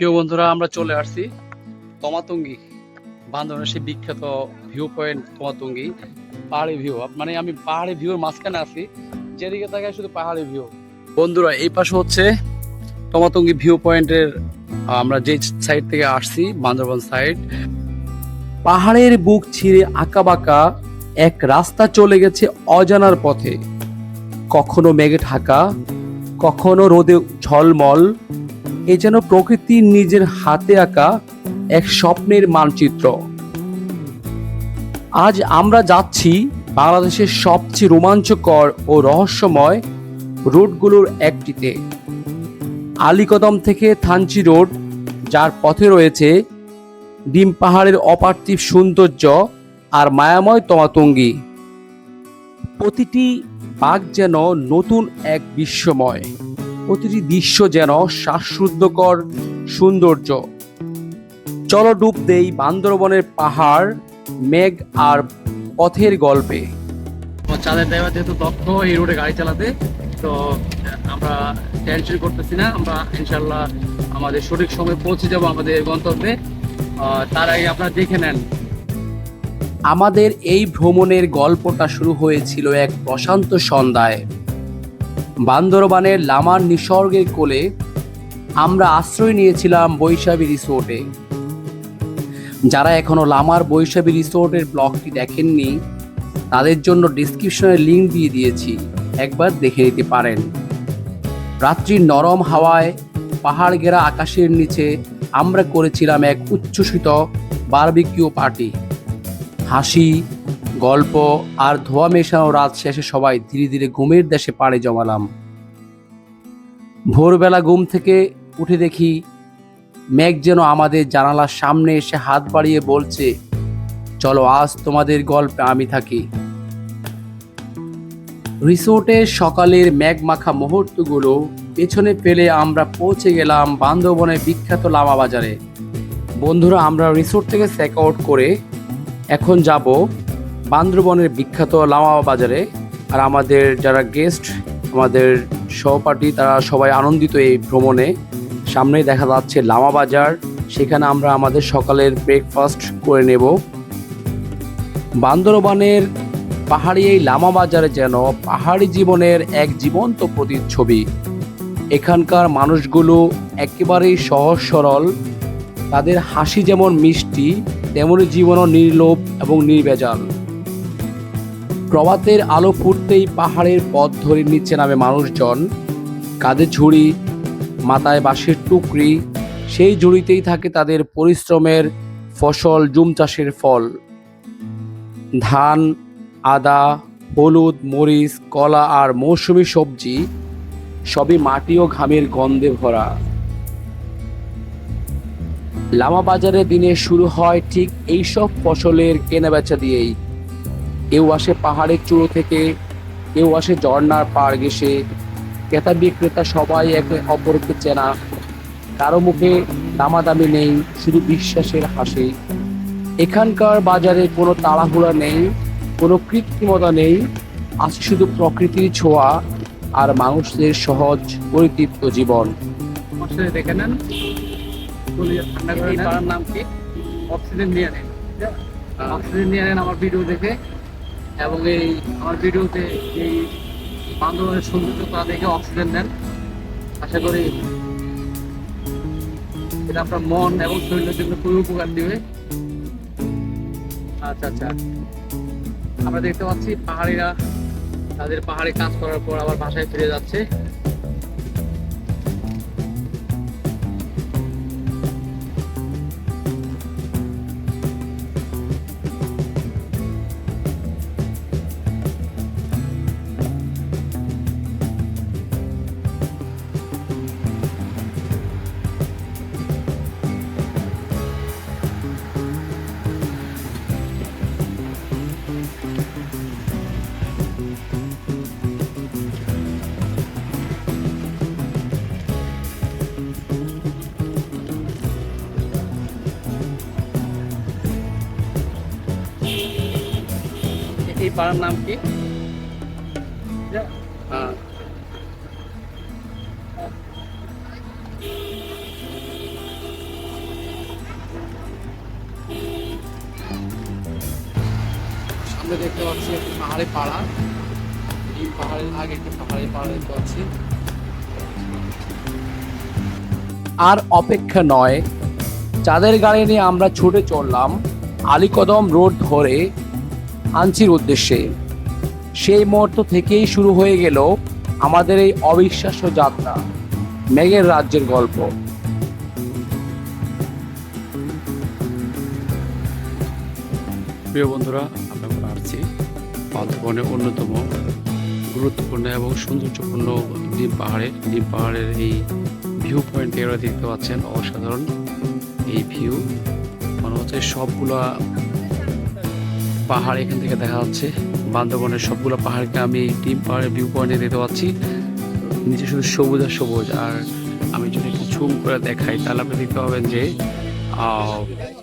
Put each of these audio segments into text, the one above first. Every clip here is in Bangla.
প্রিয় বন্ধুরা, আমরা চলে আসছি তমাতঙ্গি। বান্দরের সেই বিখ্যাত ভিউ পয়েন্ট তমাতঙ্গি, পাহাড়ি ভিউ মানে আমি পাহাড়ি ভিউর মাঝখানে আছি, যেদিকে তাকায় শুধু পাহাড়ি ভিউ বন্ধুরা, এই পাশে হচ্ছে তমাতঙ্গি ভিউ পয়েন্টের আমরা যে সাইড থেকে আসছি, বান্দরবান সাইড পাহাড়ের বুক ছিঁড়ে আঁকাবাঁকা এক রাস্তা চলে গেছে অজানার পথে। কখনো মেঘে ঢাকা, কখনো রোদে ঝলমল এ যেন প্রকৃতির নিজের হাতে আঁকা এক স্বপ্নের মানচিত্র। আজ আমরা যাচ্ছি বাংলাদেশের সবচেয়ে রোমাঞ্চকর ও রহস্যময় রোডগুলোর একটিতে। আলীকদম থেকে থানচি রোড, যার পথে রয়েছে ডিম পাহাড়ের অপার্থিব সৌন্দর্য আর মায়াময় তমাতঙ্গি। প্রতিটি বাঘ যেন নতুন এক বিশ্বময়। প্রতিটি দৃশ্য যেন শ্বাসরুদ্ধকর সৌন্দর্য। চলো ডুব দেই বান্দরবনের পাহাড় মেঘ আর পথের গল্পে। চাঁদের ড্রাইভার যেহেতু দক্ষ এই রোডে গাড়ি চালাতে তো আমরা টেনশন করতেছি না। আমরা ইনশাল্লাহ আমাদের সঠিক সময় পৌঁছে যাব আমাদের গন্তব্যে। তার আগে আপনারা দেখে নেন। আমাদের এই ভ্রমণের গল্পটা শুরু হয়েছিল এক প্রশান্ত সন্ধ্যায়। বান্দরবানের লামার নিসর্গের কোলে আমরা আশ্রয় নিয়েছিলাম বৈশাখী রিসোর্টে। যারা এখনও লামার বৈশাখী রিসোর্টের ব্লগটি দেখেননি, তাদের জন্য ডিসক্রিপশনে লিঙ্ক দিয়ে দিয়েছি, একবার দেখে নিতে পারেন। রাত্রির নরম হাওয়ায় পাহাড় ঘেরা আকাশের নিচে আমরা করেছিলাম এক উচ্ছ্বসিত বারবিকিউ পার্টি হাসি গল্প আর ধোয়া মেশানো রাত শেষে সবাই ধীরে ধীরে ঘুমের দেশে পাড়ে জমালাম। ভোরবেলা ঘুম থেকে উঠে দেখি মেঘ যেন আমাদের জানালার সামনে এসে হাত বাড়িয়ে বলছে, চলো আজ তোমাদের গল্পে আমি থাকি। রিসোর্টের সকালের মেঘ মাখা মুহূর্তগুলো পেছনে ফেলে আমরা পৌঁছে গেলাম বান্দরবনের বিখ্যাত লামা বাজারে। বন্ধুরা, আমরা রিসোর্ট থেকে চেক আউট করে এখন যাব বান্দরবনের বিখ্যাত লামা বাজারে আর আমাদের যারা গেস্ট আমাদের সহপাঠী, তারা সবাই আনন্দিত এই ভ্রমণে। সামনেই দেখা যাচ্ছে লামা বাজার। সেখানে আমরা আমাদের সকালের ব্রেকফাস্ট করে নেব। বান্দরবানের পাহাড়ি এই লামা বাজারে যেন পাহাড়ি জীবনের এক জীবন্ত প্রতিচ্ছবি। এখানকার মানুষগুলো একেবারেই সহজ সরল। তাদের হাসি যেমন মিষ্টি, তেমনি জীবনও নির্লোভ এবং নির্ভেজাল। প্রভাতের আলো ফুটতেই পাহাড়ের পথ ধরে নিচে নামে মানুষজন। কাঁধে ঝুড়ি, মাথায় বাঁশের টুকরি, সেই ঝুড়িতেই থাকে তাদের পরিশ্রমের ফসল, জুম চাষের ফল। ধান, আদা, হলুদ, মরিচ, কলা আর মৌসুমি সবজি সবই মাটি ও ঘামের গন্ধে ভরা। লামা বাজারে দিনে শুরু হয় ঠিক এইসব ফসলের কেনাবেচা দিয়েই। কেউ আসে পাহাড়ের চূড়ো থেকে কেউ আসে ঝর্ণার পাড় ঘেসে ক্রেতা বিক্রেতা সবাই একে অপরকে চেনা। কারও মুখে দামাদামি নেই শুধু বিশ্বাসের হাসি। এখানকার বাজারে কোনো তাড়াহুড়া নেই কোনো কৃত্রিমতা নেই আছে শুধু প্রকৃতির ছোঁয়া আর মানুষদের সহজ পরিতৃপ্ত জীবন। দেখে নেন। নাম কি? অক্সিজেন নিয়ে নেন। অক্সিজেন নিয়ে নেন আমার ভিডিও দেখে। এবং এই আমার ভিডিওতে এই বান্দরবানের সৌন্দর্যতা দেখে অক্সিজেন নেন। আশা করি এটা আপনার মন এবং শরীরের জন্য খুবই উপকার দিবে। আচ্ছা আচ্ছা। আমরা দেখতে পাচ্ছি পাহাড়িরা তাদের পাহাড়ে কাজ করার পর আবার বাসায় ফিরে যাচ্ছে। পাড়ার নাম কি? হ্যাঁ। সামনে দেখতে পাচ্ছি একটি পাহাড়ে পাড়া। এই পাহাড়ের আগে একটি পাহাড়ে পাড়া দেখতে পাচ্ছি। আর অপেক্ষা নয় যাদের গাড়ি নিয়ে আমরা ছুটে চললাম আলিকদম রোড ধরে আঞ্চির উদ্দেশ্যে। সেই মুহূর্ত থেকেই শুরু হয়ে গেল আমাদের এই অবিশ্বাস্য যাত্রা, মেঘের রাজ্যের গল্প। প্রিয় বন্ধুরা, আমরা এখন আসছি বান্দরবনের অন্যতম গুরুত্বপূর্ণ এবং সৌন্দর্যপূর্ণ ডিম পাহাড়ে। ডিম পাহাড়ের এই ভিউ পয়েন্ট এরা দেখতে পাচ্ছেন অসাধারণ এই ভিউ মনে হচ্ছে সবগুলা পাহাড় এখান থেকে দেখা যাচ্ছে। বান্দরবনের সবগুলো পাহাড়কে আমি ডিম পাহাড়ের ভিউ পয়েন্টে দেখতে পাচ্ছি। নিচে শুধু সবুজ আর সবুজ। আর আমি যদি একটু ঝুম করে দেখাই, তাহলে আপনি দেখতে পাবেন যে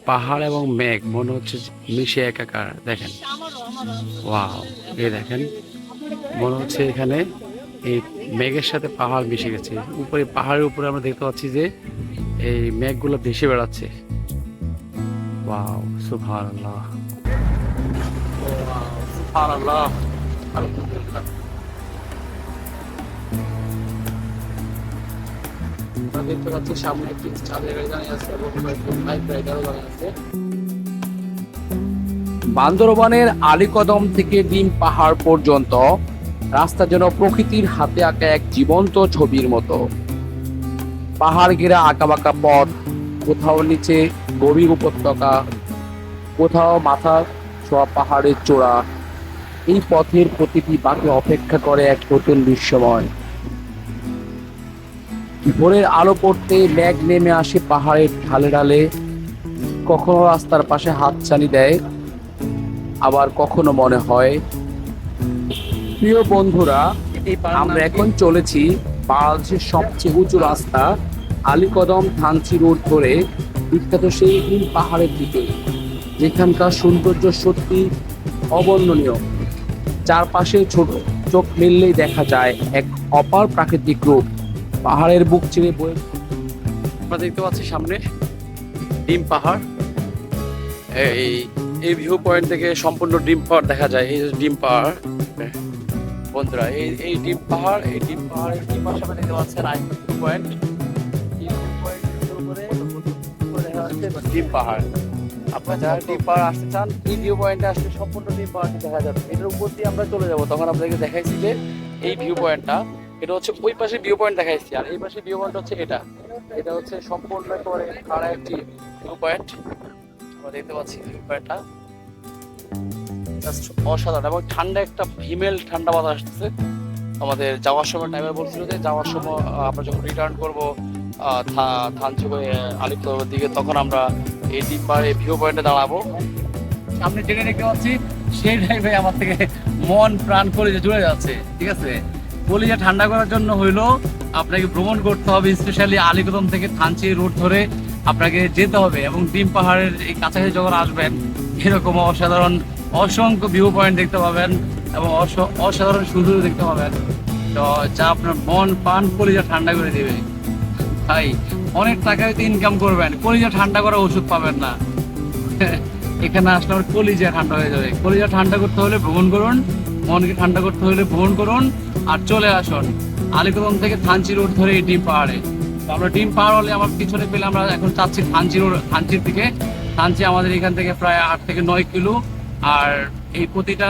পাহাড় এবং মেঘ, মনে হচ্ছে মিশে একাকার। দেখেন। ওয়াও, এই দেখেন। মনে হচ্ছে এখানে এই মেঘের সাথে পাহাড় মিশে গেছে। উপরে, পাহাড়ের উপরে আমরা দেখতে পাচ্ছি যে, এই মেঘগুলো ভেসে বেড়াচ্ছে। ওয়াও, সুবহানাল্লাহ। ওয়াও সুবহানাল্লাহ আলহামদুলিল্লাহ আমরা দেখতে পাচ্ছি সামনে একটি চাঁদের গাড়ি দাঁড়িয়ে আছে এবং বাইক রাইডারও দাঁড়িয়ে আছে। বান্দরবানের আলীকদম থেকে ডিম পাহাড় পর্যন্ত রাস্তা যেন প্রকৃতির হাতে আঁকা এক জীবন্ত ছবির মতো। পাহাড় ঘেরা আঁকাবাঁকা পথ কোথাও নিচে গভীর উপত্যকা কোথাও মাথা ছোঁয়া পাহাড়ের চূড়া এই পথের প্রতিটি বাঁকে অপেক্ষা করে এক নতুন বিস্ময় ভোরের আলো পড়তে মেঘ নেমে আসে পাহাড়ের ঢালে ঢালে। কখনো রাস্তার পাশে হাত হাতছানি দেয়, আবার কখনো মনে হয়, প্রিয় বন্ধুরা, আমরা এখন চলেছি বাংলাদেশের সবচেয়ে উঁচু রাস্তা আলীকদম থানচি রোড ধরে, বিখ্যাত সেই পাহাড়ের দিকে, যেখানকার সৌন্দর্য সত্যি অবর্ণনীয়। চারপাশে ছোট চোখ মিললেই দেখা যায় এক অপার প্রাকৃতিক রূপ। পাহাড়ের বুক চিরে বয়ে আমরা দেখতে পাচ্ছি সামনে ডিম পাহাড়। এই এই ভিউ পয়েন্ট থেকে সম্পূর্ণ ডিম পাহাড় দেখা যায়। এই ডিম পাহাড়। বন্ধুরা, এই এই ডিম পাহাড়, এই ডিম পাহাড়ের ডিম পাশে দেখতে পাচ্ছেন আই পয়েন্ট ডিম পাহাড়। আপনারা যারা ডিম আসতে চান এই ভিউ পয়েন্টে আসলে সম্পূর্ণ ডিম দেখা যাবে। এটার উপর দিয়ে আমরা চলে যাব। তখন আপনাদেরকে দেখাইছি যে এই ভিউ পয়েন্টটা এটা হচ্ছে ওই পাশে ভিউ পয়েন্ট দেখাইছি। আর এই পাশে ভিউ পয়েন্ট হচ্ছে এটা। এটা হচ্ছে সম্পূর্ণ একেবারে খাড়া একটি ভিউ পয়েন্ট আমরা দেখতে পাচ্ছি ভিউ পয়েন্টটা অসাধারণ এবং ঠান্ডা একটা হিমেল ঠান্ডা বাতাস আসতেছে। আমাদের যাওয়ার সময় টাইমে বলছিল যে যাওয়ার সময় আমরা যখন রিটার্ন করব থানচি হয়ে আলিপুরের দিকে, তখন আমরা ভিউ পয়েন্টে দাঁড়াবো। সামনে দেখতে পাচ্ছি আমার থেকে মন, প্রাণ কলিজা জুড়ে যাচ্ছে, ঠিক আছে? কলিজা ঠান্ডা করার জন্য আপনাকে ভ্রমণ করতে হবে স্পেশালি আলিকদম থেকে থানচি রোড ধরে আপনাকে যেতে হবে এবং ডিম পাহাড়ের এই কাছাকাছি যখন আসবেন, এরকম অসাধারণ, অসংখ্য ভিউ পয়েন্ট দেখতে পাবেন এবং অস- অসাধারণ সৌন্দর্য দেখতে পাবেন। তো যা আপনার মন, প্রাণ কলিজা ঠান্ডা করে দেবে। ভাই অনেক টাকা হয়তো ইনকাম করবেন। কলিজা ঠান্ডা করা ওষুধ পাবেন না। এখানে আসলে আমার কলিজা ঠান্ডা হয়ে যাবে। কলিজা ঠান্ডা করতে হলে ভ্রমণ করুন, মনকে ঠান্ডা করতে হলে ভ্রমণ করুন, আর চলে আসুন। আলিকদম থেকে থানচি রোড ধরে এই ডিম পাহাড়ে। তো আমরা ডিম পাহাড় হলে আমার পিছনে পেলে আমরা এখন চাচ্ছি থানচি রোড, থানচির দিকে। থানচি আমাদের এখান থেকে প্রায় আট থেকে নয় কিলো। আর এই প্রতিটা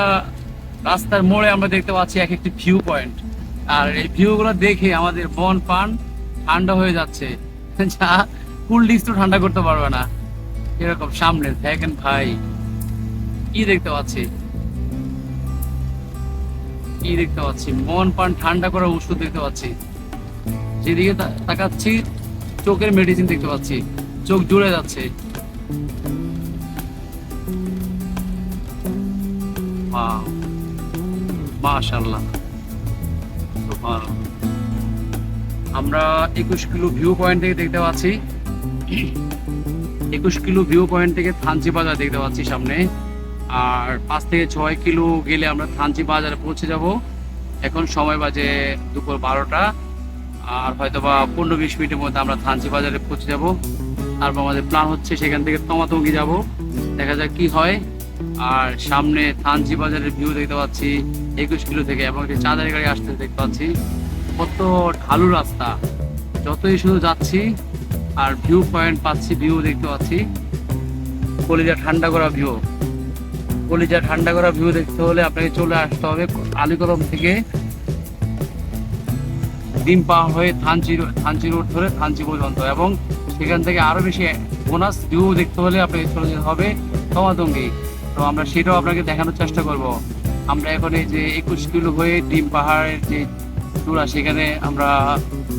রাস্তার মোড়ে আমরা দেখতে পাচ্ছি এক একটি ভিউ পয়েন্ট আর এই ভিউগুলো দেখে আমাদের মন পান ঠান্ডা হয়ে যাচ্ছে। যা কুল ডিস্ক তো ঠান্ডা করতে পারবে না। এরকম সামনে দেখেন ভাই। কি দেখতে পাচ্ছি? কি দেখতে পাচ্ছি? মন পান ঠান্ডা করার ওষুধ দেখতে পাচ্ছি। যেদিকে তাকাচ্ছি, চোখের মেডিসিন দেখতে পাচ্ছি। চোখ জুড়ে যাচ্ছে. আমরা একুশ কিলো ভিউ পয়েন্ট থেকে দেখতে পাচ্ছি। একুশ কিলো ভিউ পয়েন্ট থেকে থানচি বাজার দেখতে পাচ্ছি সামনে। আর পাঁচ থেকে ছয় কিলো গেলে আমরা থানচি বাজারে পৌঁছে যাব। এখন সময় বাজে দুপুর বারোটা। আর হয়তো বা পনেরো বিশ মিনিটের মধ্যে আমরা থানচি বাজারে পৌঁছে যাব। তারপর আমাদের প্ল্যান হচ্ছে সেখান থেকে তমাতঙ্গি যাব। দেখা যাক কি হয়। আর সামনে থানচি বাজারের ভিউ দেখতে পাচ্ছি একুশ কিলো থেকে এবং একটি চাঁদের গাড়ি আসতে দেখতে পাচ্ছি। কত ঢালু রাস্তা। যতই শুধু যাচ্ছি, আর ভিউ পয়েন্ট পাচ্ছি ভিউ দেখতে পাচ্ছি, কলিজা ঠান্ডা করা ভিউ কলিজা ঠান্ডা করা ভিউ দেখতে হলে আপনাকে চলে আসতে হবে আলিকদম থেকে ডিম পাওয়া হয়ে থানচি থানচি রোড ধরে থানচি পর্যন্ত এবং সেখান থেকে আরও বেশি বোনাস ভিউ দেখতে হলে আপনাকে চলে যেতে হবে তমাতঙ্গি। তো আমরা সেটাও আপনাকে দেখানোর চেষ্টা করব। আমরা এখন এই যে একুশ কিলো হয়ে ডিম পাহাড়ের যে চূড়া, সেখানে আমরা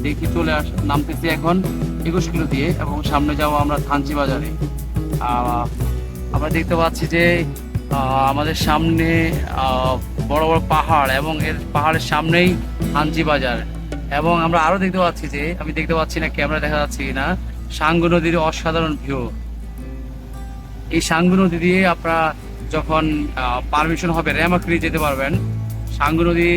দেখি চলে আস, নামতেছি এখন একুশ কিলো দিয়ে এবং সামনে যাব আমরা থানচি বাজারে। আমরা দেখতে পাচ্ছি যে আমাদের সামনে বড় বড় পাহাড় এবং এর পাহাড়ের সামনেই থানচি বাজার এবং আমরা আরও দেখতে পাচ্ছি যে, আমি দেখতে পাচ্ছি না, ক্যামেরা দেখা যাচ্ছে না সাঙ্গু নদীর অসাধারণ ভিউ এই সাঙ্গু নদী দিয়ে আপনারা যখন পারমিশন হবে রেমাক্রি যেতে পারবেন। সাঙ্গু নদী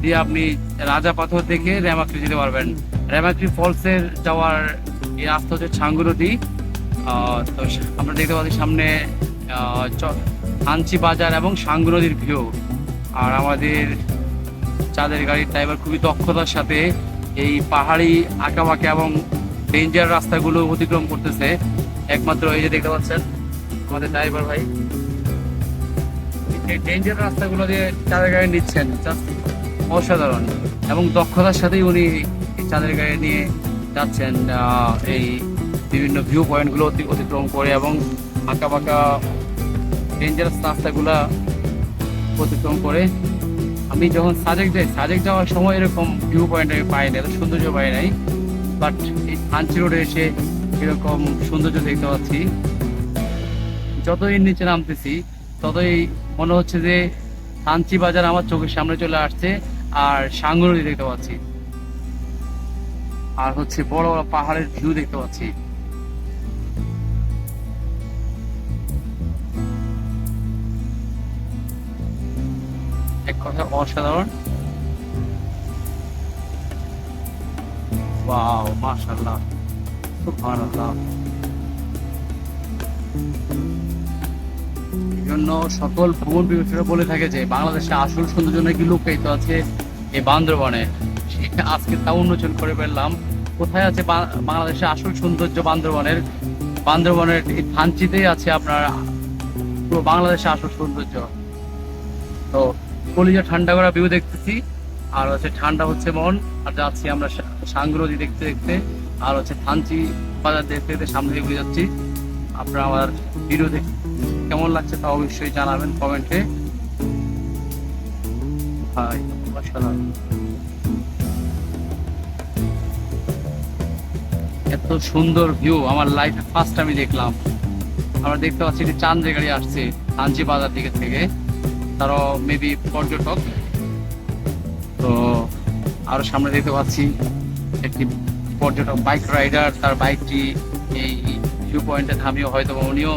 দিয়ে আপনি রাজা পাথর দেখে রেমাক্রি যেতে পারবেন। রেমাক্রি ফলসের যাওয়ার এই রাস্তা হচ্ছে সাঙ্গু নদী তো আমরা দেখতে পাচ্ছি সামনে আহ, চ- বাজার এবং সাঙ্গু নদীর ভিউ। আর আমাদের চাঁদের গাড়ির ড্রাইভার খুবই দক্ষতার সাথে এই পাহাড়ি আঁকাবাঁকা এবং ডেঞ্জার রাস্তাগুলো অতিক্রম করতেছে। একমাত্র এই যে দেখতে পাচ্ছেন আমাদের ড্রাইভার ভাই। এই ডেঞ্জার রাস্তাগুলো দিয়ে চাঁদের গাড়ি নিচ্ছেন just অসাধারণ। এবং দক্ষতার সাথেই উনি চাঁদের গাড়ি নিয়ে যাচ্ছেন এই বিভিন্ন ভিউ পয়েন্টগুলো অতি- অতিক্রম করে এবং আঁকা বাঁকা ডেঞ্জারাস রাস্তাগুলো অতিক্রম করে। আমি যখন সাজেক যাই, সাজেক যাওয়ার সময় এরকম ভিউ পয়েন্ট আমি পাই না এত সৌন্দর্য পাই নাই। বাট এই থানচি রোডে এসে এরকম সৌন্দর্য দেখতে পাচ্ছি। যতই নিচে নামতেছি, ততই মনে হচ্ছে যে থানচি বাজার আমার চোখের সামনে চলে আসছে। আর সাঙ্গু দেখতে পাচ্ছি। আর হচ্ছে বড় বড় পাহাড়ের ভিউ দেখতে পাচ্ছি। এক কথা অসাধারণ। ওয়াও, মাশাআল্লাহ। সুবহানাল্লাহ। জন্য সকল ভ্রমণ বিবেচনা বলে থাকে যে বাংলাদেশে আসল সৌন্দর্য নাকি লুকায়িত আছে এই বান্দরবনে। আজকে তা উন্মোচন করে ফেললাম। কোথায় আছে বা- বাংলাদেশে আসল সৌন্দর্য বান্দরবনের? বান্দরবনের এই থানচিতেই আছে আপনার পুরো বাংলাদেশে আসল সৌন্দর্য। তো কলিজা ঠান্ডা করা ভিউ দেখতেছি। আর হচ্ছে ঠান্ডা হচ্ছে মন। আর যাচ্ছি আমরা সা- নদী দেখতে দেখতে। আর হচ্ছে থানচি বাজার দেখতে দেখতে সামনে এগিয়ে যাচ্ছি। আপনারা আমার ভিডিও দেখ কেমন লাগছে তা অবশ্যই জানাবেন কমেন্টে। অসাধারণ। এত সুন্দর ভিউ আমার লাইফে ফার্স্ট আমি দেখলাম। আমরা দেখতে পাচ্ছি যে চান্দ্রে গাড়ি আসছে থানচি বাজার দিকে থেকে। তারও মেবি পর্যটক। তো আরও সামনে দেখতে পাচ্ছি একটি পর্যটক বাইক রাইডার তার বাইকটি এই ভিউ পয়েন্টে থামিয়ে হয়তো উনিও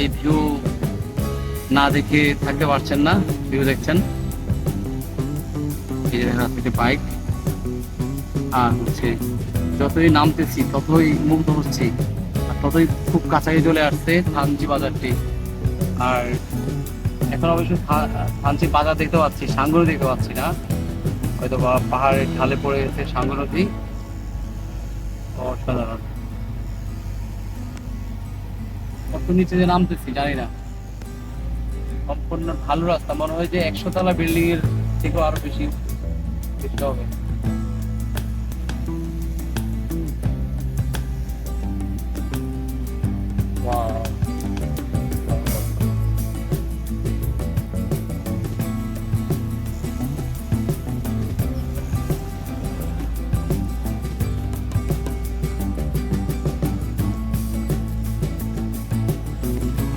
এই ভিউ না দেখে থাকতে পারছেন না ভিউ দেখছেন। এই একটি বাইক আর হচ্ছে যতই নামতেছি, ততই মুগ্ধ হচ্ছি আর ততই খুব কাছাকাছি চলে আসছে থানচি বাজারটি। আর এখন অবশ্য থা- থানচি বাজার দেখতে পাচ্ছি, সাঙ্গুর দেখতে পাচ্ছি না। হয়তো বা পাহাড়ের ঢালে পড়ে গেছে সাঙ্গু নদী অসাধারণ। কত নিচে যে নামতেছি, জানি না। সম্পূর্ণ ভালো রাস্তা, মনে হয় যে একশো তলা বিল্ডিং এর থেকেও আরও বেশি।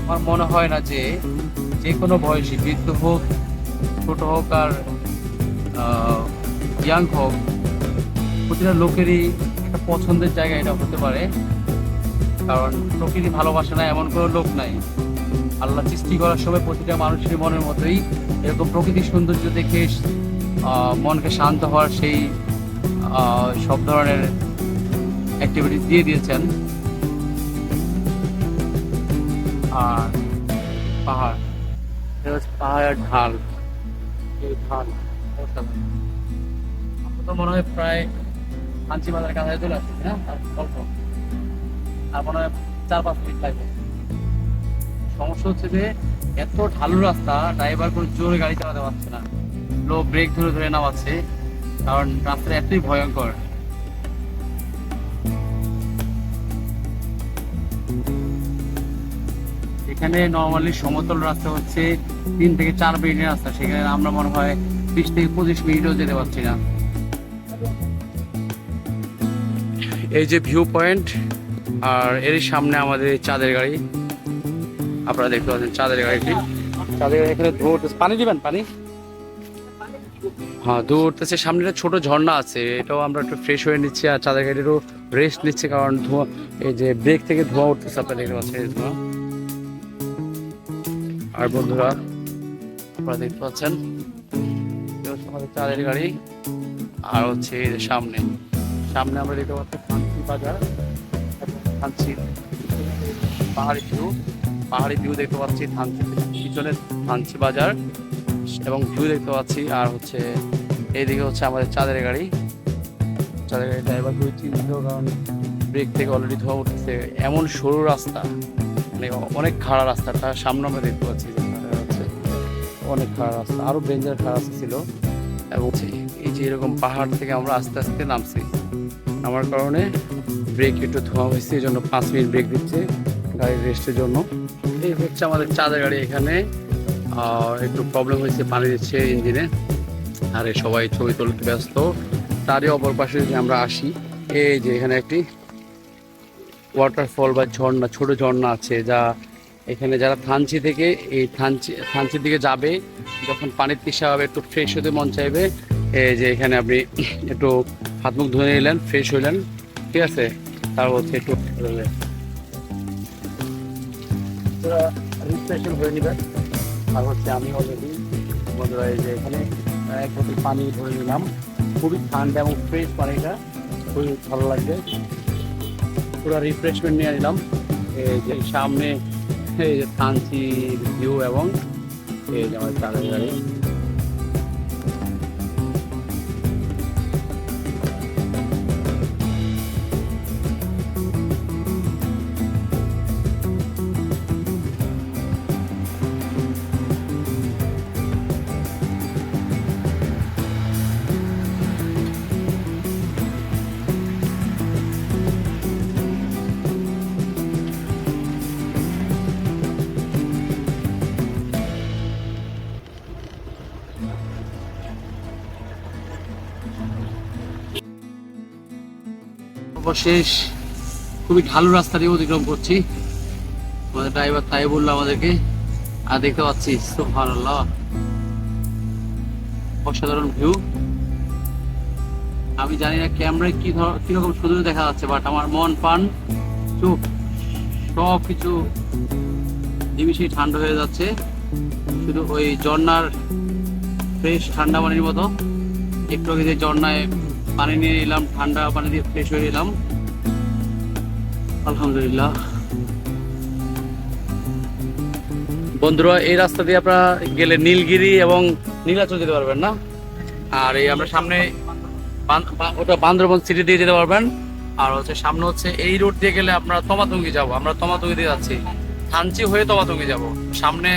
আমার মনে হয় না যে যে কোনো বয়সী বৃদ্ধ হোক ছোট হোক আর ইয়াং হোক প্রতিটা লোকেরই একটা পছন্দের জায়গা এটা হতে পারে। কারণ প্রকৃতি ভালোবাসে না, এমন কোনো লোক নাই। আল্লাহ সৃষ্টি করার সময় প্রতিটা মানুষের মনের মতোই এরকম প্রকৃতির সৌন্দর্য দেখে মনকে শান্ত হওয়ার সেই সব ধরনের অ্যাক্টিভিটিস দিয়ে দিয়েছেন। আর পাহাড় পাহাড়ের ঢাল। ঢাল, অসাধারণ। মনে হয় প্রায় বাজারের কাছে চলে আসছি না আর অল্প আর মনে হয় চার পাঁচ মিনিট লাগবে। সমস্যা হচ্ছে যে এত ঢালু রাস্তা, ড্রাইভার কোনো জোরে গাড়ি চালাতে পারছে না। লো ব্রেক ধরে ধরে নামাচ্ছে, কারণ এতই ভয়ঙ্কর। এখানে নর্মালি সমতল রাস্তা হচ্ছে তিন থেকে চার মিনিটের রাস্তা, সেখানে আমরা মনে হয় বিশ থেকে পঁচিশ মিনিটও যেতে পারছি না। এই যে ভিউ পয়েন্ট আর এর সামনে আমাদের চাঁদের গাড়ি। আপনারা দেখতে পাচ্ছেন চাঁদের গাড়িটি। চাঁদের গাড়ি এখানে ধোয়া উঠতেছে। পানি দিবেন? পানি? হ্যাঁ ধোয়া উঠতেছে। সামনে একটা ছোট ঝর্ণা আছে। এটাও আমরা একটু ফ্রেশ হয়ে নিচ্ছি আর চাঁদের গাড়িরও রেস্ট নিচ্ছে কারণ ধোঁয়া এই যে ব্রেক থেকে ধোঁয়া উঠতেছে আপনারা দেখতে পাচ্ছেন এই ধোঁয়া। আর বন্ধুরা আপনারা দেখতে পাচ্ছেন? আমাদের চাঁদের গাড়ি। আর হচ্ছে এই যে সামনে। সামনে আমরা দেখতে পাচ্ছি বাজার এবং থানচি, পাহাড়ি ভিউ পাহাড়ি ভিউ দেখতে পাচ্ছি থানচি পিছনে থানচি বাজার এবং ভিউ দেখতে পাচ্ছি আর হচ্ছে এইদিকে হচ্ছে আমাদের চাঁদের গাড়ি। চাঁদের গাড়ি ড্রাইভার খুবই চিন্তিত কারণ ব্রেক থেকে অলরেডি ধোয়া উঠছে এমন সরু রাস্তা মানে অনেক খাড়া রাস্তাটা সামনে আমরা দেখতে পাচ্ছি অনেক খাড়া রাস্তা আরও ডেঞ্জার খাড়া রাস্তা ছিল। এবং এই যে এরকম পাহাড় থেকে আমরা আস্তে আস্তে নামছি। নামার কারণে ব্রেক একটু ধোয়া হয়েছে, এই জন্য পাঁচ মিনিট ব্রেক দিচ্ছে, গাড়ির রেস্টের জন্য। এই হচ্ছে আমাদের চাঁদের গাড়ি এখানে। একটু প্রবলেম হয়েছে, পানি দিচ্ছে ইঞ্জিনে আরে সবাই ছবি তুলতে ব্যস্ত। তারই অপর পাশে যদি আমরা আসি, এই যে এখানে একটি ওয়াটারফল বা ঝর্ণা, ছোট ঝর্ণা আছে, যা এখানে যারা থানচি থেকে, এই থানচি থানচির দিকে যাবে, যখন পানির তৃষা হবে, একটু ফ্রেশ হতে মন চাইবে এই যে এখানে আপনি একটু হাত মুখ ধুয়ে নিলেন ফ্রেশ হইলেন, ঠিক আছে? তারপর হচ্ছে একটু নেবেন আমি অলরেডি এই যে এখানে পানি ধরে নিলাম। খুবই ঠান্ডা এবং ফ্রেশ পানিটা, খুবই ভালো পুরো রিফ্রেশমেন্ট নিয়ে নিলাম। এই যে সামনে এই যে ভিউ এবং এই যে আমার গাড়ি। অবশেষ খুবই ঢালু রাস্তা দিয়ে অতিক্রম করছি। আমাদের ড্রাইভার তাই বলল আমাদেরকে, আর দেখতে পাচ্ছি অসাধারণ ভিউ আমি জানি না ক্যামেরায় কি ধর, কীরকম সুন্দর দেখা যাচ্ছে বাট আমার মন পান চোখ সব কিছু নিমিশেই ঠান্ডা হয়ে যাচ্ছে। শুধু ওই ঝর্ণার ফ্রেশ ঠান্ডা পানির মতো। একটু আগে যে ঝর্ণায় পানি নিয়ে নিলাম ঠান্ডা পানি দিয়ে ফ্রেশ হয়ে নিলাম আলহামদুলিল্লাহ। বন্ধুরা, এই রাস্তা দিয়ে আপনারা গেলে নীলগিরি এবং নীলাচল যেতে পারবেন না? আর এই আমরা সামনে ওটা বান্দরবন সিটি দিয়ে যেতে পারবেন। আর হচ্ছে সামনে হচ্ছে এই রোড দিয়ে গেলে আপনারা তমাতঙ্গি যাব। আমরা তমাতঙ্গি দিয়ে যাচ্ছি। থানচি হয়ে তমাতঙ্গি যাব। সামনে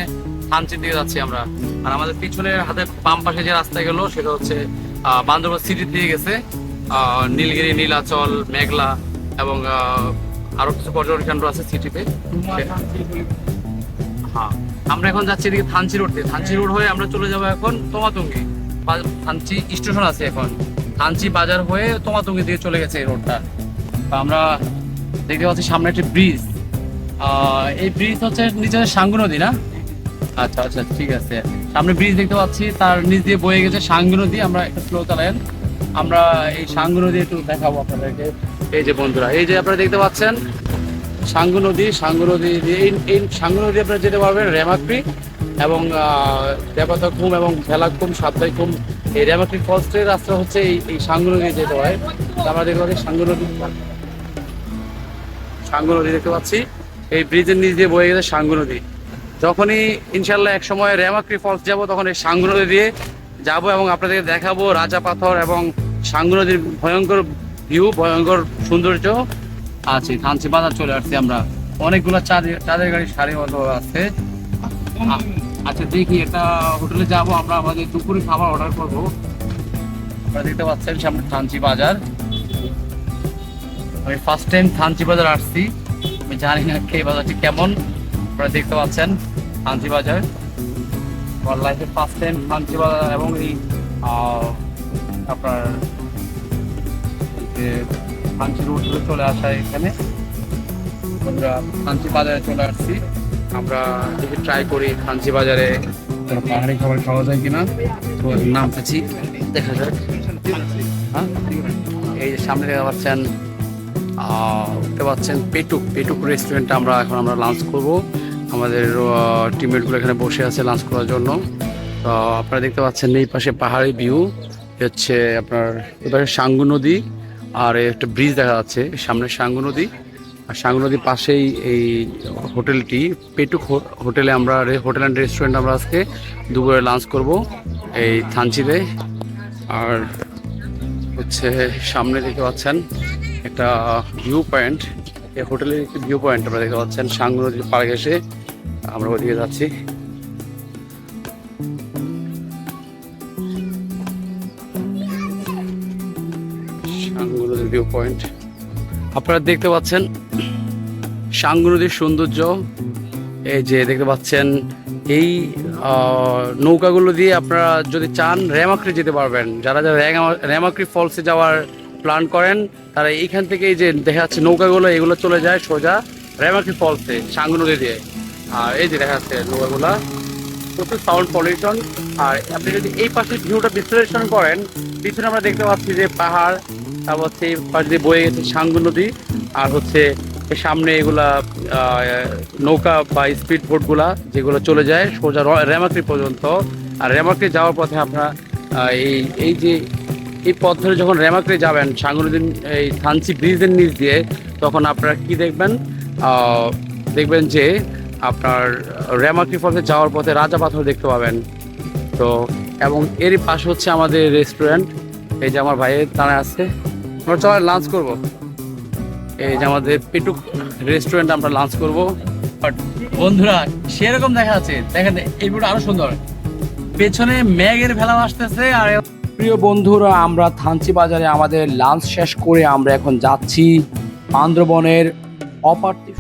থানচির দিকে যাচ্ছি আমরা। আর আমাদের পিছনের হাতে বাম পাশে যে রাস্তা গেলো, সেটা হচ্ছে বান্দরবান সিটি দিয়ে গেছে। নীলগিরি, নীলাচল, মেঘলা এবং আরও কিছু পর্যটন কেন্দ্র আছে সিটিতে। হ্যাঁ আমরা এখন যাচ্ছি এদিকে থানচি রোড দিয়ে। থানচি রোড হয়ে আমরা চলে যাব এখন তোমাতুঙ্গি। থানচি স্টেশন আছে এখন। থানচি বাজার হয়ে তোমাতুঙ্গি দিয়ে চলে গেছে এই রোডটা। আমরা দেখতে পাচ্ছি সামনে একটি ব্রিজ। এই ব্রিজ হচ্ছে নিচে সাঙ্গু নদী না? আচ্ছা আচ্ছা ঠিক আছে। সামনে ব্রিজ দেখতে পাচ্ছি, তার নিচ দিয়ে বয়ে গেছে সাঙ্গু নদী আমরা একটু স্লো চালায়েন। আমরা এই সাঙ্গু নদী একটু দেখাবো আপনাদেরকে। এই যে বন্ধুরা, এই যে আপনারা দেখতে পাচ্ছেন সাঙ্গু নদী সাঙ্গু নদী এই এই সাঙ্গু নদী আপনারা যেতে পারবেন রেমাক্রি এবং দেবতা কুম এবং ভেলাকুম সাতটাই কুম এই রেমাক্রি ফলসের রাস্তা হচ্ছে এই এই সাঙ্গু নদী যেতে হয়। আমরা দেখতে পাচ্ছি সাঙ্গু নদী সাঙ্গু নদী দেখতে পাচ্ছি। এই ব্রিজের নিচ দিয়ে বয়ে গেছে সাঙ্গু নদী যখনই ইনশাল্লাহ এক সময় রেমাক্রি ফলস যাব, তখন এই সাঙ্গু নদী দিয়ে যাব এবং আপনাদেরকে দেখাবো রাজা পাথর এবং সাঙ্গু নদীর ভয়ঙ্কর ভিউ ভয়ঙ্কর সৌন্দর্য। আছে থানসি বাজার চলে আসছি আমরা। অনেকগুলো চাঁদের চাঁদের গাড়ি সারিবদ্ধ আছে। আ- আচ্ছা দেখি এটা হোটেলে যাব, আমরা আমাদের দুপুরে খাবার অর্ডার করব। আপনারা দেখতে পাচ্ছেন সামনে থানচি বাজার। আমি ফার্স্ট টাইম থানচি বাজার আসছি। আমি জানি না কে বাজারটি কেমন। আপনারা দেখতে পাচ্ছেন থানচি বাজার আমার লাইফে ফার্স্ট টাইম থানচি বাজার এবং এই আপনার যে থানচি রোড চলে আসা এখানে। আমরা থানচি বাজারে চলে আসছি। আমরা যদি ট্রাই করি থানচি বাজারে পাহাড়ি খাবার খাওয়া যায় কিনা? তো নাম চাচ্ছি দেখা যাক। হ্যাঁ? এই যে সামনে দেখা পাচ্ছেন দেখতে পাচ্ছেন পেটুক। পেটুক রেস্টুরেন্টে আমরা এখন আমরা লাঞ্চ করব। আমাদের টিমমেটগুলো এখানে বসে আছে লাঞ্চ করার জন্য। তো আপনারা দেখতে পাচ্ছেন এই পাশে পাহাড়ি ভিউ হচ্ছে আপনার এবারে সাঙ্গু নদী, আর একটা ব্রিজ দেখা যাচ্ছে, সামনে সাঙ্গু নদী। আর সাঙ্গু নদীর পাশেই এই হোটেলটি পেটুক হোটেলে আমরা হোটেল অ্যান্ড রেস্টুরেন্ট আমরা আজকে দুপুরে লাঞ্চ করব, এই থানচিতে আর হচ্ছে সামনে দেখতে পাচ্ছেন একটা ভিউ পয়েন্ট এই হোটেলের একটি ভিউ পয়েন্ট আপনারা দেখতে পাচ্ছেন, সাঙ্গু নদীর পাড়ে এসে। আমরা ওদিকে যাচ্ছি। ভিউ পয়েন্ট আপনারা দেখতে পাচ্ছেন সাঙ্গু নদীর সৌন্দর্য। এই যে দেখতে পাচ্ছেন, এই নৌকাগুলো দিয়ে আপনারা যদি চান রেমাক্রি যেতে পারবেন। যারা যারা রেমাক্রি ফলসে যাওয়ার প্ল্যান করেন, তারা এইখান থেকে যে দেখা যাচ্ছে নৌকাগুলো, এগুলো চলে যায় সোজা রেমাক্রি ফলসে সাঙ্গু নদী দিয়ে। আর এই যে দেখা যাচ্ছে নৌকাগুলা প্রচুর সাউন্ড পলিউশন আর আপনি যদি এই পাশে ভিউটা বিশ্লেষণ করেন, পিছনে আমরা দেখতে পাচ্ছি যে পাহাড়, তারপর হচ্ছে এই পাশ দিয়ে বয়ে গেছে সাঙ্গু নদী, আর হচ্ছে সামনে এগুলা নৌকা বা স্পিড বোটগুলা যেগুলো চলে যায়, সোজা র- রেমাক্রি পর্যন্ত। আর রেমাক্রি যাওয়ার পথে আপনারা এই এই যে, এই পথ ধরে যখন রেমাক্রি যাবেন সাঙ্গু নদীর, এই থানসি ব্রিজের নিচ দিয়ে, তখন আপনারা কি দেখবেন? দেখবেন যে আপনার রেমাক্রি ফলসে যাওয়ার পথে রাজা পাথর দেখতে পাবেন। তো, এবং এরই পাশে হচ্ছে আমাদের রেস্টুরেন্ট এই যে আমার ভাইয়ের তারা আছে। আমরা চল লাঞ্চ করব। এই যে আমাদের পেটুক রেস্টুরেন্ট আমরা লাঞ্চ করব। বাট বন্ধুরা, সেরকম দেখা যাচ্ছে। দেখেন, এই ভিউটা আরও সুন্দর। পেছনে ম্যাগের ভেলা আসতেছে, আর প্রিয় বন্ধুরা, আমরা থানচি বাজারে আমাদের লাঞ্চ শেষ করে আমরা এখন যাচ্ছি বান্দরবনের অপার্থিব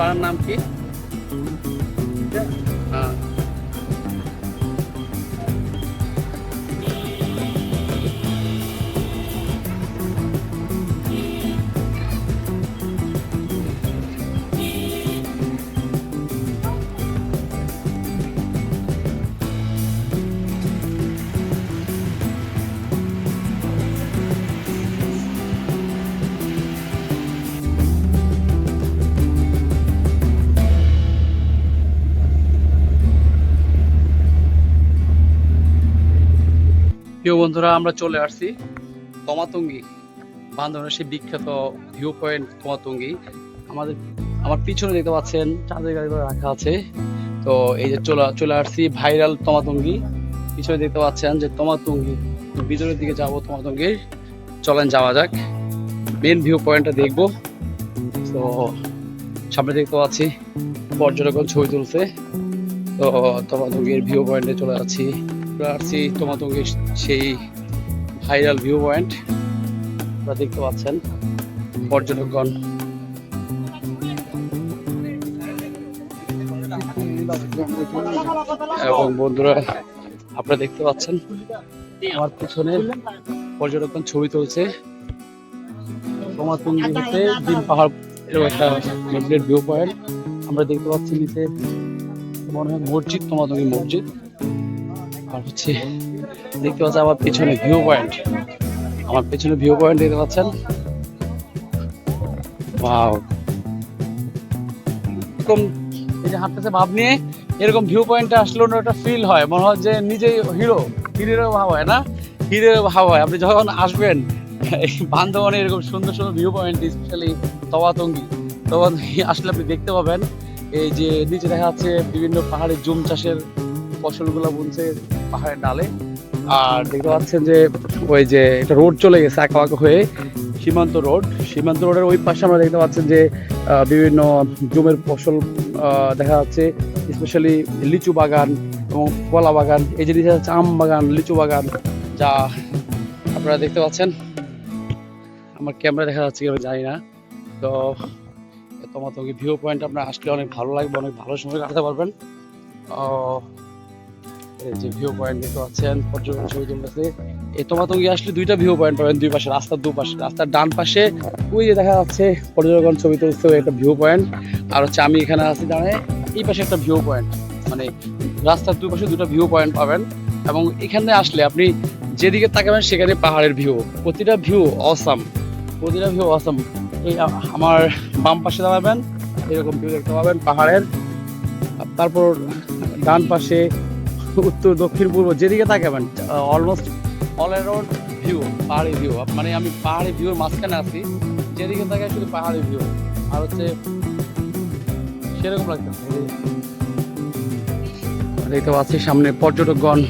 পাড়ার নাম কি? প্রিয় বন্ধুরা, আমরা চলে আসছি তমাতঙ্গি বান্দরবানের সেই বিখ্যাত ভিউ পয়েন্ট তমাতঙ্গি আমাদের, আমার পিছনে দেখতে পাচ্ছেন চাঁদের গাড়ি রাখা আছে। তো এই যে চলে চলে আসছি ভাইরাল তমাতঙ্গি পিছনে দেখতে পাচ্ছেন যে তমাতঙ্গি ভিতরের দিকে যাব তমাতঙ্গির চলেন যাওয়া যাক। মেন ভিউ পয়েন্টটা দেখব। তো সামনে দেখতে পাচ্ছি পর্যটকগণ ছবি তুলছে। তো তমাতঙ্গির ভিউ পয়েন্টে চলে যাচ্ছি। আমরা আসছি সেই ভাইরাল ভিউ পয়েন্ট আপনারা দেখতে পাচ্ছেন পর্যটকগণ। এবং বন্ধুরা, আপনারা দেখতে পাচ্ছেন আমার পিছনে পর্যটকগণ ছবি তুলছে। তোমাতুঙ্গি হচ্ছে দিন পাহাড় একটা মেঘলের ভিউ পয়েন্ট আমরা দেখতে পাচ্ছি নিচে মনে হয় মসজিদ তোমাতুঙ্গি মসজিদ। আর হচ্ছে দেখতে পাচ্ছি আমার ভিউ পয়েন্ট আমার ভিউ পয়েন্ট দেখতে পাচ্ছেন? এরকম এই যে হাঁটতেছে ভাব নিয়ে, এরকম ভিউ পয়েন্টে আসলে একটা ফিল হয়। মনে হয় যে নিজেই হিরো ভাব হয়, না? হিরোর ভাব হয়। আপনি যখন আসবেন বান্ধবনে এরকম সুন্দর সুন্দর ভিউ পয়েন্ট স্পেশালি তবাতঙ্গি তবাতঙ্গি আসলে আপনি দেখতে পাবেন, এই যে নিচে দেখা যাচ্ছে বিভিন্ন পাহাড়ে জুম চাষের ফসলগুলো বুনছে পাহাড়ের ডালে। আর দেখতে পাচ্ছেন যে ওই যে একটা রোড চলে গেছে আঁকা হয়ে, সীমান্ত রোড। সীমান্ত রোডের ওই পাশে আমরা দেখতে পাচ্ছেন যে বিভিন্ন জমির ফসল দেখা যাচ্ছে স্পেশালি লিচু বাগান এবং কলা বাগান। এই যে দেখা যাচ্ছে আম বাগান, লিচু বাগান, যা আপনারা দেখতে পাচ্ছেন। আমার ক্যামেরা দেখা যাচ্ছে কীভাবে জানি না। তো তোমাতঙ্গি ভিউ পয়েন্ট আপনার আসলে অনেক ভালো লাগবে, অনেক ভালো সময় কাটাতে পারবেন। যে ভিউ পয়েন্ট দেখতে পাচ্ছেন, পর্যটন ছবি তুলতেছে। এই তোমাতঙ্গি আসলে দুইটা ভিউ পয়েন্ট পাবেন, দুই পাশে রাস্তার দুপাশে। রাস্তার ডান পাশে ওই যে দেখা যাচ্ছে পর্যটন ছবি তুলছে একটা ভিউ পয়েন্ট আর হচ্ছে আমি এখানে আছি দাঁড়ায়, এই পাশে একটা ভিউ পয়েন্ট মানে রাস্তার দুই পাশে দুটো ভিউ পয়েন্ট পাবেন। এবং এখানে আসলে আপনি যেদিকে তাকাবেন, সেখানে পাহাড়ের ভিউ প্রতিটা ভিউ অসাম প্রতিটা ভিউ অসাম এই আমার বাম পাশে দাঁড়াবেন, এরকম ভিউ দেখতে পাবেন পাহাড়ের। তারপর ডান পাশে উত্তর, দক্ষিণ, পূর্ব, যেদিকে তাকাবেন অলমোস্ট অল অ্যারাউন্ড ভিউ পাহাড়ি ভিউ মানে আমি পাহাড়ি ভিউর মাঝখানে আছি, যেদিকে তাকাই শুধু পাহাড়ি ভিউ আর হচ্ছে সেরকম লাগতেছে দেখতে পাচ্ছি সামনে পর্যটকগণ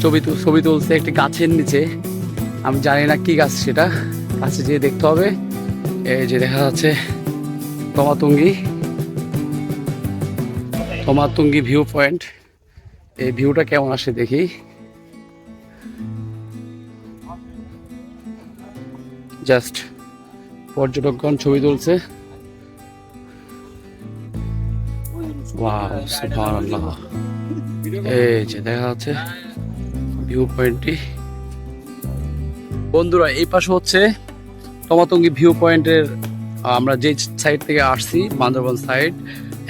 ছবি ছবি তুলছে একটি গাছের নিচে। আমি জানি না কি গাছ সেটা কাছে যেয়ে দেখতে হবে। এই যে দেখা যাচ্ছে তমাতুঙ্গি তমাতুঙ্গি ভিউ পয়েন্ট এই ভিউটা কেমন আসে দেখি? জাস্ট পর্যটকগণ ছবি তুলছে। দেখা যাচ্ছে ভিউ পয়েন্টটি। বন্ধুরা, এই পাশে হচ্ছে তমাতঙ্গি ভিউ পয়েন্টের আমরা যে সাইড থেকে আসছি, বান্দরবান সাইড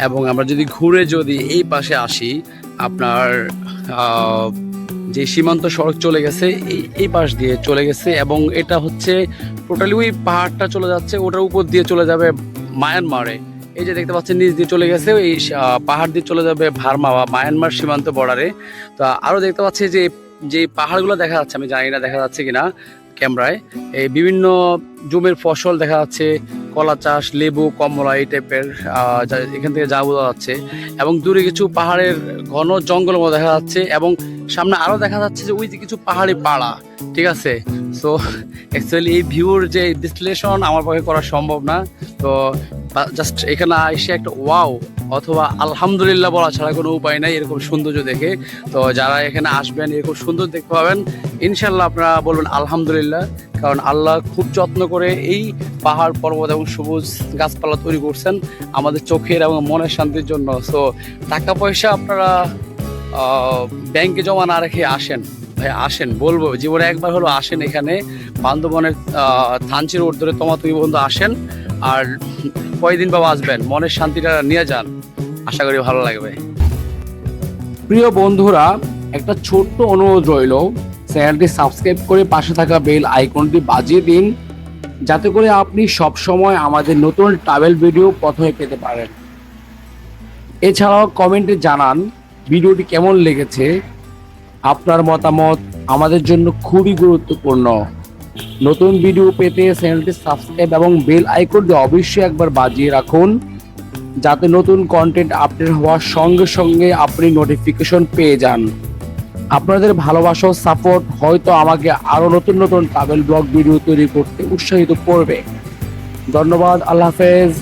এবং আমরা যদি ঘুরে যদি এই পাশে আসি আপনার যে সীমান্ত সড়ক চলে গেছে, এই পাশ দিয়ে চলে গেছে এবং এটা হচ্ছে টোটালি ওই পাহাড়টা চলে যাচ্ছে, ওটার উপর দিয়ে চলে যাবে মায়ানমারে। এই যে দেখতে পাচ্ছেন, নিচ দিয়ে চলে গেছে এই পাহাড় দিয়ে চলে যাবে ভার্মা বা মায়ানমার সীমান্ত বর্ডারে তো আরও দেখতে পাচ্ছি যে যে পাহাড়গুলো দেখা যাচ্ছে, আমি জানি না দেখা যাচ্ছে কিনা ক্যামেরায়, এই বিভিন্ন জমির ফসল দেখা যাচ্ছে, কলা চাষ, লেবু, কমলা এই টাইপের এখান থেকে যা বোঝা যাচ্ছে। এবং দূরে কিছু পাহাড়ের ঘন জঙ্গল দেখা যাচ্ছে এবং সামনে আরও দেখা যাচ্ছে যে ওই যে কিছু পাহাড়ি পাড়া, ঠিক আছে? সো অ্যাকচুয়ালি এই ভিউর যে বিশ্লেষণ আমার পক্ষে করা সম্ভব না। তো জাস্ট এখানে এসে একটা ওয়াও অথবা আলহামদুলিল্লাহ বলা ছাড়া কোনো উপায় নাই, এরকম সৌন্দর্য দেখে। তো যারা এখানে আসবেন, এরকম সুন্দর দেখতে পাবেন ইনশাল্লাহ আপনারা বলবেন আলহামদুলিল্লাহ। কারণ আল্লাহ খুব যত্ন করে এই পাহাড় পর্বত এবং সবুজ গাছপালা তৈরি করছেন আমাদের চোখের এবং মনের শান্তির জন্য। সো টাকা পয়সা আপনারা ব্যাংকে জমা না রেখে আসেন। ভাই, আসেন, বলব, জীবনে একবার হলো আসেন এখানে। বান্ধবনের থানচি রোড ধরে তোমা তুমি বন্ধু আসেন আর কয়দিন বাবা আসবেন মনের শান্তিটা নিয়ে যান। আশা করি ভালো লাগবে। প্রিয় বন্ধুরা, একটা ছোট্ট অনুরোধ রইল। চ্যানেলটি সাবস্ক্রাইব করে পাশে থাকা বেল আইকনটি বাজিয়ে দিন, যাতে করে আপনি সব সময় আমাদের নতুন ট্রাভেল ভিডিও প্রথমে পেতে পারেন। এছাড়াও কমেন্টে জানান, ভিডিওটি কেমন লেগেছে? আপনার মতামত আমাদের জন্য খুবই গুরুত্বপূর্ণ। নতুন ভিডিও পেতে চ্যানেলটি সাবস্ক্রাইব এবং বেল আইকনটি অবশ্যই একবার বাজিয়ে রাখুন, যাতে নতুন কন্টেন্ট আপডেট হওয়ার সঙ্গে সঙ্গে আপনি নোটিফিকেশন পেয়ে যান। আপনাদের ভালোবাসা ও সাপোর্ট হয়তো আমাকে আরও নতুন নতুন ট্রাভেল ব্লগ ভিডিও তৈরি করতে উৎসাহিত করবে। ধন্যবাদ, আল্লাহ হাফেজ।